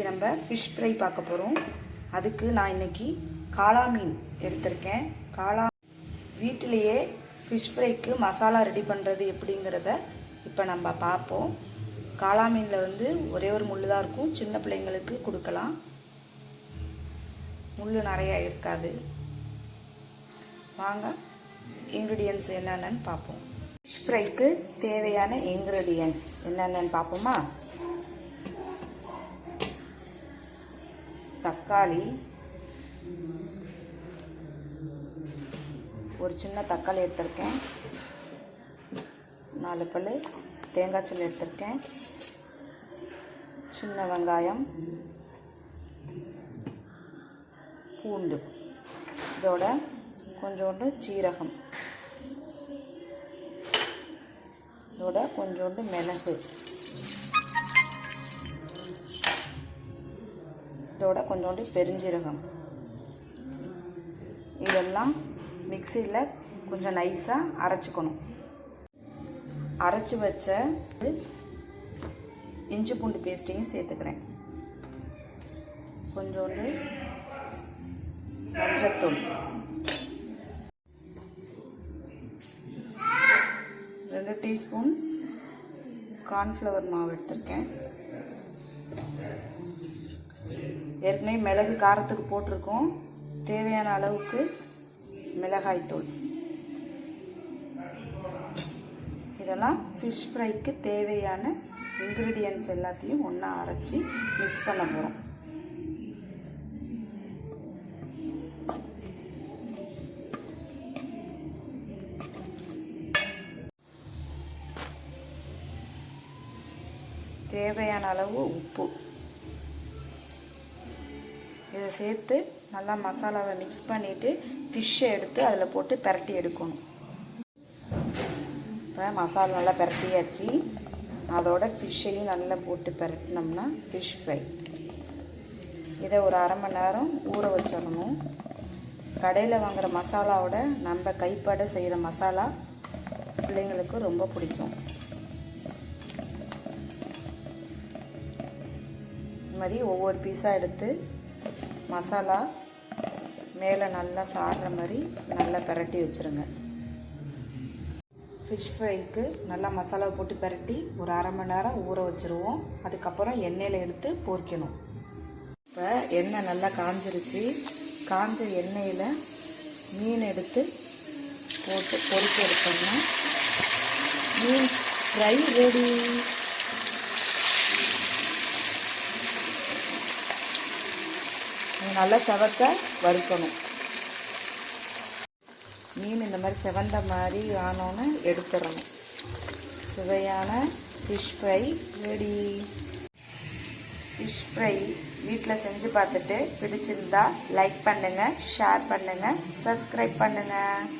இன்றைக்கி நம்ம fish fry பார்க்க போகிறோம் அதுக்கு நான் இன்னைக்கு காளா மீன் எடுத்திருக்கேன். காளா வீட்டிலையே ஃபிஷ் ஃப்ரைக்கு மசாலா ரெடி பண்ணுறது எப்படிங்கிறத இப்போ நம்ம பார்ப்போம். காளா மீனில் வந்து ஒரே ஒரு முள் தான் இருக்கும். சின்ன பிள்ளைங்களுக்கு கொடுக்கலாம். முள் நிறையா இருக்காது. வாங்க இன்க்ரீடியன்ஸ் என்னென்னு பார்ப்போம். ஃபிஷ் ஃப்ரைக்கு தேவையான இன்க்ரீடியன்ஸ் என்னென்னு பார்ப்போமா? தக்காளி. ஒரு சின்ன தக்காளி எடுத்திருக்கேன். நாலு பல் தேங்காய் சில்லி எடுத்திருக்கேன். சின்ன வெங்காயம். பூண்டு. இதோட கொஞ்சோண்டு சீரகம். இதோட கொஞ்சோண்டு மிளகு. இதோட கொஞ்சோண்டு பெருஞ்சீரகம். இதெல்லாம் மிக்சியில் கொஞ்சம் நைஸாக அரைச்சிக்கணும். அரைச்சி வச்ச இஞ்சி பூண்டு பேஸ்ட்டையும் சேர்த்துக்கிறேன். கொஞ்சோண்டு மஞ்சத்தூள். ரெண்டு டீஸ்பூன் கார்ன்ஃப்ளவர் மாவு எடுத்திருக்கேன். ஏற்கனவே மிளகு காரத்துக்கு போட்டிருக்கோம். தேவையான அளவுக்கு மிளகாய்த்தூள் இதெல்லாம் ஃபிஷ் ஃப்ரைக்கு தேவையான இன்க்ரீடியன்ட்ஸ் எல்லாத்தையும் ஒன்றா அரைச்சி மிக்ஸ் பண்ண போகிறோம் தேவையான அளவு உப்பு. இதை சேர்த்து நல்லா மசாலாவை மிக்ஸ் பண்ணிவிட்டு ஃபிஷ்ஷை எடுத்து அதில் போட்டு பிரட்டி எடுக்கணும். இப்போ மசாலா நல்லா பரட்டியாச்சு. அதோட ஃபிஷ்ஷையும் நல்லா போட்டு பிரட்டினோம்னா ஃபிஷ் ஃப்ரை இதை ஒரு அரை மணி நேரம் ஊற வச்சிடணும். கடையில் வாங்குகிற மசாலாவோட நம்ம கைப்பாட செய்கிற மசாலா பிள்ளைங்களுக்கு ரொம்ப பிடிக்கும். இது மாதிரி ஒவ்வொரு பீஸாக எடுத்து மசாலா மேலே நல்லா சாடுற மாதிரி நல்லா பரட்டி வச்சுருங்க. ஃபிஷ் ஃப்ரைக்கு நல்லா மசாலாவை போட்டு பரட்டி ஒரு அரை மணி நேரம் ஊற வச்சுருவோம். அதுக்கப்புறம் எண்ணெயில் எடுத்து பொரிக்கணும் இப்போ எண்ணெய் நல்லா காஞ்சிருச்சு. காஞ்ச எண்ணெயில் மீன் எடுத்து போட்டு பொரிக்க எடுத்தோம்னா மீன் ஃப்ரை ரெடி நல்லா செவக்க வறுக்கணும். மீன் இந்த மாதிரி செவந்த மாதிரி ஆனோன்னு எடுத்துடணும். சுவையான fish fry ready fish fry வீட்டில் செஞ்சு பார்த்துட்டு பிடிச்சிருந்தா லைக் பண்ணுங்கள் ஷேர் பண்ணுங்கள் சப்ஸ்கிரைப் பண்ணுங்கள்